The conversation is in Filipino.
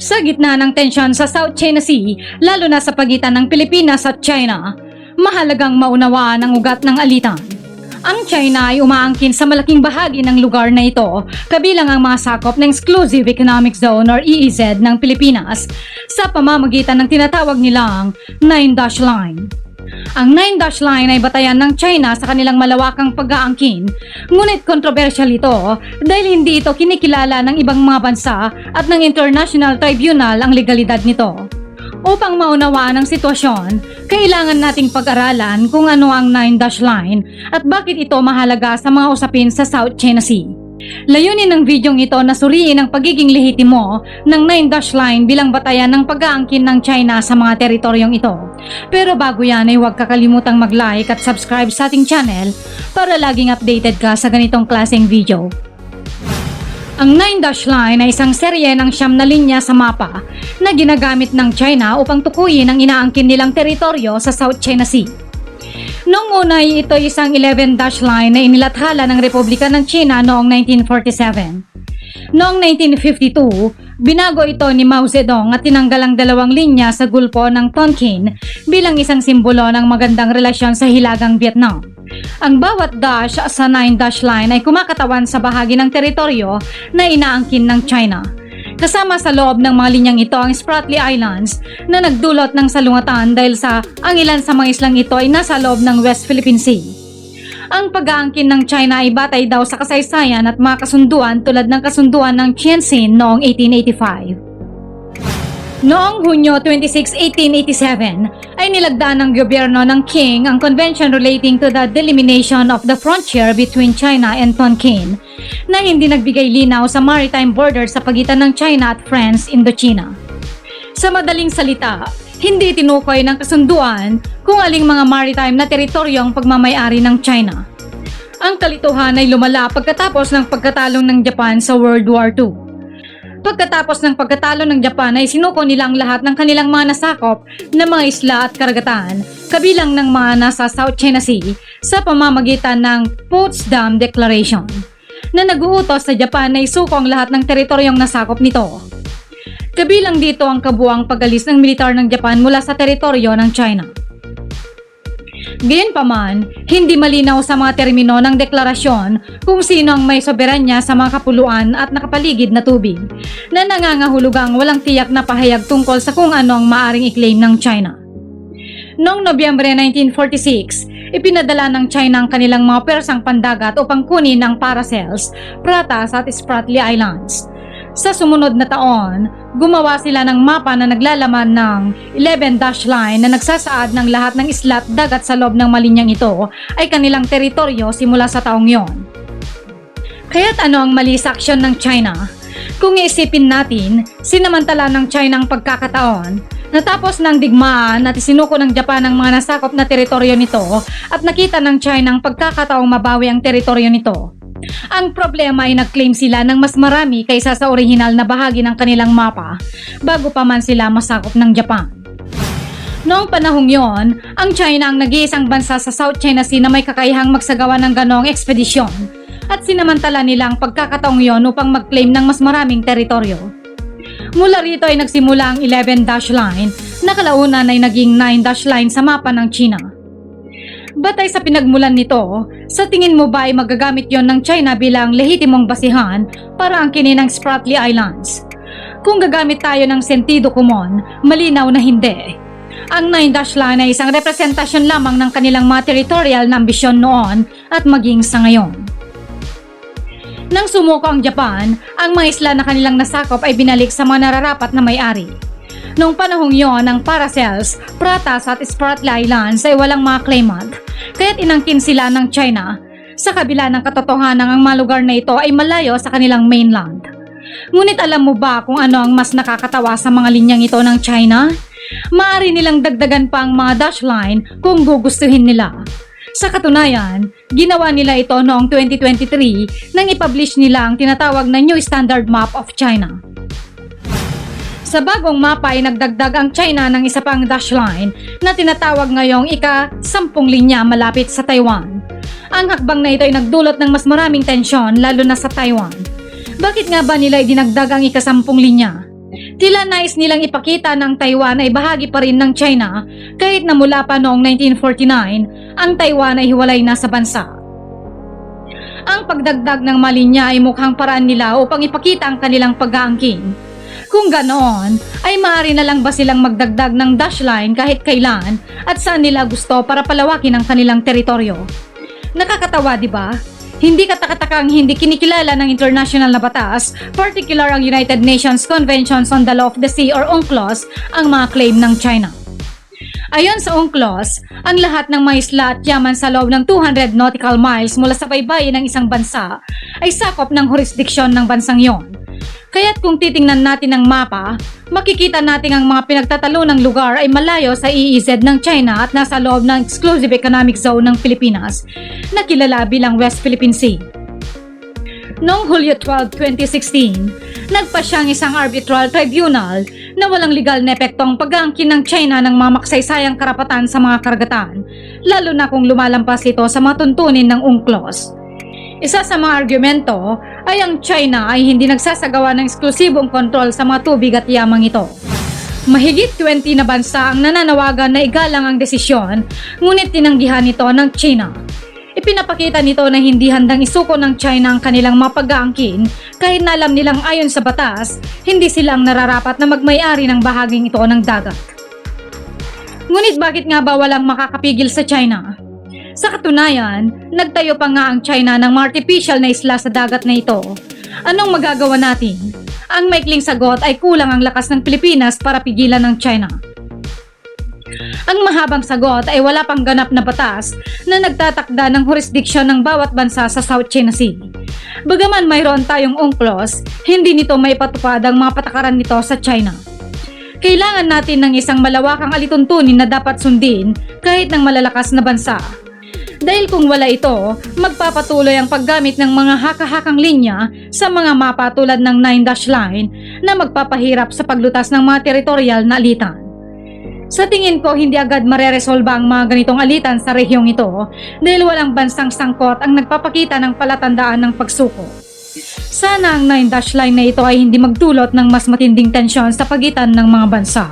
Sa gitna ng tensyon sa South China Sea, lalo na sa pagitan ng Pilipinas at China, mahalagang maunawaan ang ugat ng alitan. Ang China ay umaangkin sa malaking bahagi ng lugar na ito, kabilang ang mga sakop ng Exclusive Economic Zone or EEZ ng Pilipinas sa pamamagitan ng tinatawag nilang Nine Dash Line. Ang Nine Dash Line ay batayan ng China sa kanilang malawakang pag-aangkin, ngunit kontrobersyal ito dahil hindi ito kinikilala ng ibang mga bansa at ng International Tribunal ang legalidad nito. Upang maunawaan ang sitwasyon, kailangan nating pag-aralan kung ano ang Nine Dash Line at bakit ito mahalaga sa mga usapin sa South China Sea. Layunin ng videong ito na suriin ang pagiging lehitimo ng Nine Dash Line bilang batayan ng pag-aangkin ng China sa mga teritoryong ito. Pero bago yan ay huwag kakalimutang mag-like at subscribe sa ating channel para laging updated ka sa ganitong klaseng video. Ang Nine Dash Line ay isang serye ng siyam na linya sa mapa na ginagamit ng China upang tukuyin ang inaangkin nilang teritoryo sa South China Sea. Noong una ito isang 11 dash line na inilathala ng Republika ng China noong 1947. Noong 1952, binago ito ni Mao Zedong at tinanggal ang dalawang linya sa gulpo ng Tonkin bilang isang simbolo ng magandang relasyon sa hilagang Vietnam. Ang bawat dash sa 9 dash line ay kumakatawan sa bahagi ng teritoryo na inaangkin ng China. Kasama sa loob ng mga linyang ito ang Spratly Islands na nagdulot ng salungatan dahil sa ang ilan sa mga islang ito ay nasa loob ng West Philippine Sea. Ang pag-aangkin ng China ay batay daw sa kasaysayan at mga kasunduan tulad ng kasunduan ng Tianjin noong 1885. Noong Hunyo 26, 1887, ay nilagdaan ng gobyerno ng King ang convention relating to the delimitation of the frontier between China and Tonkin na hindi nagbigay linaw sa maritime border sa pagitan ng China at France, Indochina. Sa madaling salita, hindi tinukoy ng kasunduan kung aling mga maritime na teritoryo ang pagmamayari ng China. Ang kalituhan ay lumala pagkatapos ng pagkatalo ng Japan sa World War II. Pagkatapos ng pagkatalo ng Japan ay sinuko nila ang lahat ng kanilang mga nasakop na mga isla at karagatan, kabilang ng mga nasa South China Sea sa pamamagitan ng Potsdam Declaration, na nag-uutos sa Japan na isuko ang lahat ng teritoryong nasakop nito. Kabilang dito ang kabuang pagalis ng militar ng Japan mula sa teritoryo ng China. Gayunpaman, hindi malinaw sa mga termino ng deklarasyon kung sino ang may soberanya sa mga kapuluan at nakapaligid na tubig, na nangangahulugang walang tiyak na pahayag tungkol sa kung ano ang maaring i-claim ng China. Noong Nobyembre 1946, ipinadala ng China ang kanilang mga persang pandagat upang kunin ang Paracels, Pratas at Spratly Islands. Sa sumunod na taon, gumawa sila ng mapa na naglalaman ng 11 dash line na nagsasaad ng lahat ng isla at dagat sa loob ng malinyang ito ay kanilang teritoryo simula sa taong yon. Kaya't ano ang mali sa aksyon ng China? Kung iisipin natin, sinamantala ng China ang pagkakataon, natapos ng digmaan at isinuko ng Japan ang mga nasakop na teritoryo nito at nakita ng China ang pagkakataong mabawi ang teritoryo nito. Ang problema ay nag-claim sila ng mas marami kaysa sa orihinal na bahagi ng kanilang mapa bago pa man sila masakop ng Japan. Noong panahong yon, ang China ang nag-iisang bansa sa South China Sea na may kakayahang magsagawa ng ganong ekspedisyon at sinamantala nila ang pagkakataong yon upang mag-claim ng mas maraming teritoryo. Mula rito ay nagsimula ang 11 dash line na kalaunan ay naging 9 dash line sa mapa ng China. Batay sa pinagmulan nito, sa tingin mo ba ay magagamit yon ng China bilang lehitimong basihan para ang Spratly Islands? Kung gagamit tayo ng sentido kumon, malinaw na hindi. Ang Nine Dash Line ay isang representasyon lamang ng kanilang mga territorial na ambisyon noon at maging sa ngayon. Nang sumuko ang Japan, ang mga isla na kanilang nasakop ay binalik sa mga nararapat na may-ari. Noong panahong yon, ang Paracels, Pratas at Spratly Islands ay walang mga claimant, kaya't inangkin sila ng China. Sa kabila ng katotohanan ang mga lugar na ito ay malayo sa kanilang mainland. Ngunit alam mo ba kung ano ang mas nakakatawa sa mga linyang ito ng China? Maaari nilang dagdagan pa ang mga dash line kung gugustuhin nila. Sa katunayan, ginawa nila ito noong 2023 nang ipublish nila ang tinatawag na New Standard Map of China. Sa bagong mapa ay nagdagdag ang China ng isa pang dash line na tinatawag ngayong ika-sampung linya malapit sa Taiwan. Ang hakbang na ito ay nagdulot ng mas maraming tensyon lalo na sa Taiwan. Bakit nga ba nila idinagdag ang ika-sampung linya? Tila nais nilang ipakita ng Taiwan ay bahagi pa rin ng China kahit na mula pa noong 1949, ang Taiwan ay hiwalay na sa bansa. Ang pagdagdag ng malinya ay mukhang paraan nila upang ipakita ang kanilang pag-aangkin. Kung ganoon, ay maaari na lang ba silang magdagdag ng dash line kahit kailan at saan nila gusto para palawakin ang kanilang teritoryo? Nakakatawa, di ba? Hindi katakatakang hindi kinikilala ng international na batas, particular ang United Nations Conventions on the Law of the Sea or UNCLOS, ang mga claim ng China. Ayon sa UNCLOS, ang lahat ng mga isla at yaman sa loob ng 200 nautical miles mula sa baybayin ng isang bansa ay sakop ng jurisdiksyon ng bansang yon. Kaya't kung titingnan natin ang mapa, makikita natin ang mga pinagtatalo ng lugar ay malayo sa EEZ ng China at nasa loob ng Exclusive Economic Zone ng Pilipinas na kilala bilang West Philippine Sea. Noong Hulyo 12, 2016, nagpa siyang isang arbitral tribunal na walang legal na epekto ang pag-aangkin ng China ng mga makasaysayang karapatan sa mga karagatan, lalo na kung lumalampas ito sa mga ng UNCLOS. Isa sa mga argumento ay ang China ay hindi nagsasagawa ng eksklusibong kontrol sa mga tubig at yamang ito. Mahigit 20 na bansa ang nananawagan na igalang ang desisyon, ngunit tinanggihan ito ng China. Ipinapakita nito na hindi handang isuko ng China ang kanilang mapag-aangkin kahit na alam nilang ayon sa batas, hindi sila nararapat na magmay-ari ng bahaging ito ng dagat. Ngunit bakit nga ba walang makakapigil sa China? Sa katunayan, nagtayo pa nga ang China ng artificial na isla sa dagat na ito. Anong magagawa natin? Ang maikling sagot ay kulang ang lakas ng Pilipinas para pigilan ng China. Ang mahabang sagot ay wala pang ganap na batas na nagtatakda ng jurisdiksyon ng bawat bansa sa South China Sea. Bagaman mayroon tayong UNCLOS, hindi nito may patupad ang mga patakaran nito sa China. Kailangan natin ng isang malawakang alituntunin na dapat sundin kahit ng malalakas na bansa. Dahil kung wala ito, magpapatuloy ang paggamit ng mga haka-hakang linya sa mga mapa tulad ng 9-dash line na magpapahirap sa paglutas ng mga teritorial na alitan. Sa tingin ko, hindi agad mareresolba ang mga ganitong alitan sa rehiyong ito dahil walang bansang sangkot ang nagpapakita ng palatandaan ng pagsuko. Sana ang 9-dash line na ito ay hindi magdulot ng mas matinding tensyon sa pagitan ng mga bansa.